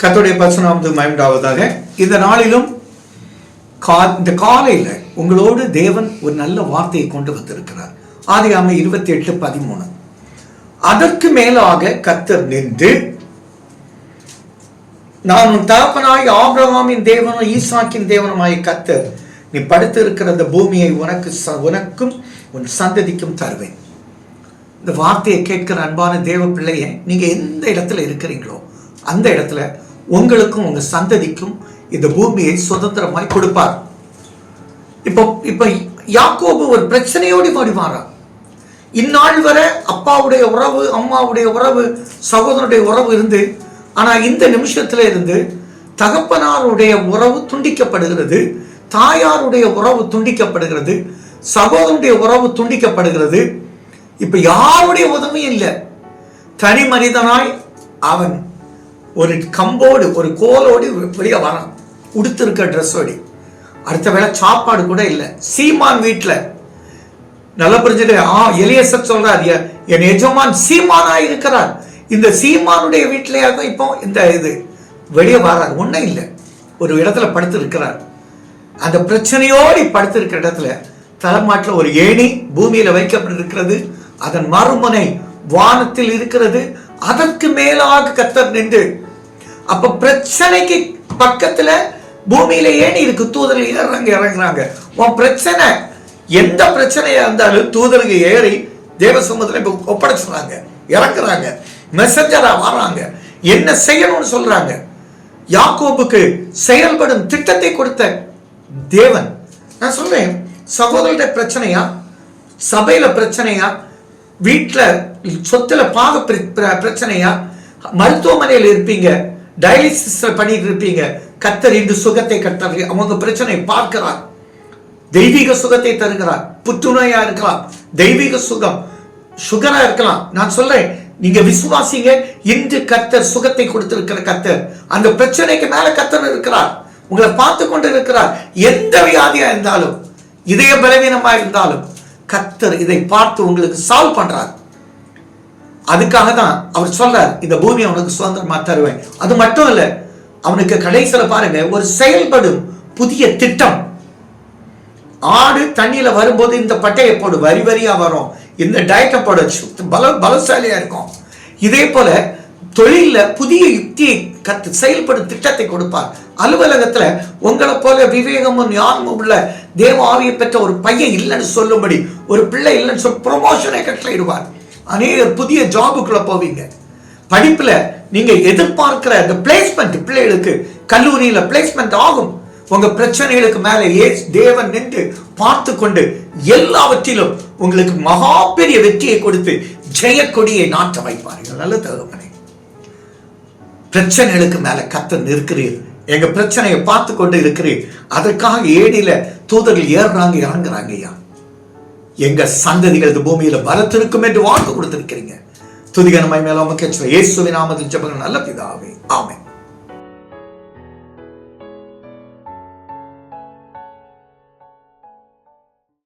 கத்தோடைய பசுநாமது மயண்டாவதாக இந்த நாளிலும் கா இந்த காலையில் உங்களோடு தேவன் ஒரு நல்ல வார்த்தையை கொண்டு வந்திருக்கிறார். ஆதியாம இருபத்தி எட்டு பதிமூணு. அதற்கு மேலாக கத்தர் நின்று நான் உன் தகப்பனாய் ஆபிரகாமின் தேவனும் ஈசாக்கின் தேவனுமாய் கத்தர் நீ படுத்து இருக்கிற அந்த பூமியை உனக்கு ச- உனக்கும் உன் சந்ததிக்கும் தருவேன். இந்த வார்த்தையை கேட்கிற அன்பான தேவ பிள்ளையை நீங்கள் எந்த இடத்துல இருக்கிறீங்களோ அந்த இடத்துல உங்களுக்கும் உங்க சந்ததிக்கும் இந்த பூமியை சுதந்திரமாய் கொடுப்பார். இப்போ இப்போ யாக்கோபு ஒரு பிரச்சனையோடு ஓடி மாறான் இந்நாள் வரை அப்பாவுடைய உறவு அம்மாவுடைய உறவு சகோதரனுடைய உறவு இருந்து ஆனால் இந்த நிமிஷத்துல இருந்து தகப்பனாருடைய உறவு துண்டிக்கப்படுகிறது தாயாருடைய உறவு துண்டிக்கப்படுகிறது சகோதரனுடைய உறவு துண்டிக்கப்படுகிறது. இப்போ யாருடைய உதவியும் இல்லை. தனி மனிதனாய் அவன் ஒரு கம்போடு ஒரு கோலோடு வெளியே வரான் உடுத்திருக்க ட்ரெஸ்ஸோடி அடுத்த வேளை சாப்பாடு கூட இல்லை. சீமான் வீட்டில் நல்லா புரிஞ்சுட்டு ஆ எலியசர் சொல்றார் என் எஜமான் சீமானா இருக்கிறார். இந்த சீமானுடைய வீட்டிலேயே தான் இப்போ இந்த இது வெளியே வர்றார் ஒன்றும் இல்லை. ஒரு இடத்துல படுத்து இருக்கிறார் அந்த பிரச்சனையோடு படுத்திருக்கிற இடத்துல தலைமாட்டில் ஒரு ஏணி பூமியில் வைக்கப்பட்டிருக்கிறது. அதன் மறுமுனை வானத்தில் இருக்கிறது. அதற்கு மேலாக கத்தர் நின்று அப்ப பிரச்சனைக்கு பக்கத்துல பூமியில ஏன் இதுக்கு தூதர்கள் இறங்க இறங்குறாங்க. உன் பிரச்சனை எந்த பிரச்சனையா இருந்தாலும் தூதர்கள் ஏறி தேவ சமூகத்துல இப்ப ஒப்படைச்சுறாங்க இறங்குறாங்க. மெசஞ்சரா வர்றாங்க. என்ன செய்யணும்னு சொல்றாங்க. யாக்கோபுக்கு செயல்படும் திட்டத்தை கொடுத்த தேவன். நான் சொல்றேன் சகோதரர்கிட்ட பிரச்சனையா? சபையில பிரச்சனையா? வீட்டில் சொத்துல பாக பிர- பிரச்சனையா? மருத்துவமனையில் இருப்பீங்க. டயாலிசிஸ் பண்ணிட்டு இருப்பீங்க கத்தர் இன்று சுகத்தை கத்தர் அவங்க பிரச்சனை பார்க்கிறார். தெய்வீக சுகத்தை தருகிறார். புற்றுநோயா இருக்கலாம். தெய்வீக சுகம் சுகரா இருக்கலாம். நான் சொல்றேன் நீங்க விசுவாசிங்க இன்று கத்தர் சுகத்தை கொடுத்திருக்கிற கத்தர். அந்த பிரச்சனைக்கு மேல கத்தர் இருக்கிறார். உங்களை பார்த்து கொண்டு இருக்கிறார் எந்த வியாதியா இருந்தாலும் இதய பலவீனமா இருந்தாலும் கத்தர் இதை பார்த்து உங்களுக்கு சால்வ் பண்றார். அதுக்காக தான் அவர் சொல்றார் இந்த பூமியை அவனுக்கு சுதந்திரமா தருவேன். அது மட்டும் இல்ல அவனுக்கு கடைசியில பாருங்க ஒரு செயல்படும் புதிய திட்டம். ஆடு தண்ணியில வரும்போது இந்த பட்டையை போடு வரி வரியா வரும். இந்த டயட்டை போட பல பலசாலியா இருக்கும். இதே போல தொழில்ல புதிய யுக்தியை கத்து செயல்படும் திட்டத்தை கொடுப்பார். அலுவலகத்துல உங்களை போல விவேகமும் ஞானமும் உள்ள தேவ ஆவியை பெற்ற ஒரு பையன் இல்லைன்னு சொல்லும்படி ஒரு பிள்ளை இல்லைன்னு சொல்லி ப்ரொமோஷனை கட்டளையிடுவார். அநேகர் புதிய ஜாபுக்குள்ள போவீங்க. படிப்புல நீங்க எதிர்பார்க்கிற அந்த பிளேஸ்மெண்ட் பிள்ளைகளுக்கு கல்லூரியில பிளேஸ்மெண்ட் ஆகும். உங்க பிரச்சனைகளுக்கு மேல ஏஸ் தேவன் நின்று பார்த்து கொண்டு எல்லாவற்றிலும் உங்களுக்கு மகா பெரிய வெற்றியை கொடுத்து ஜெயக்கொடியை நாட்ட வைப்பார்கள். நல்ல தகவலை பிரச்சனைகளுக்கு மேல கத்த நிற்கிறீர். எங்க பிரச்சனையை பார்த்து கொண்டு இருக்கிறீர். அதற்காக ஏடியில தூதர்கள் ஏறுறாங்க இறங்குறாங்க ஐயா எங்க சந்ததிகள் இந்த பூமியில பலத்திருக்கும் என்று வாக்கு கொடுத்திருக்கிறீங்க. துதிகனமாய் மேல உமக்கு இயேசுவின் நாமத்தில் ஜபங்கள் நல்ல பிதாவே. ஆமென்.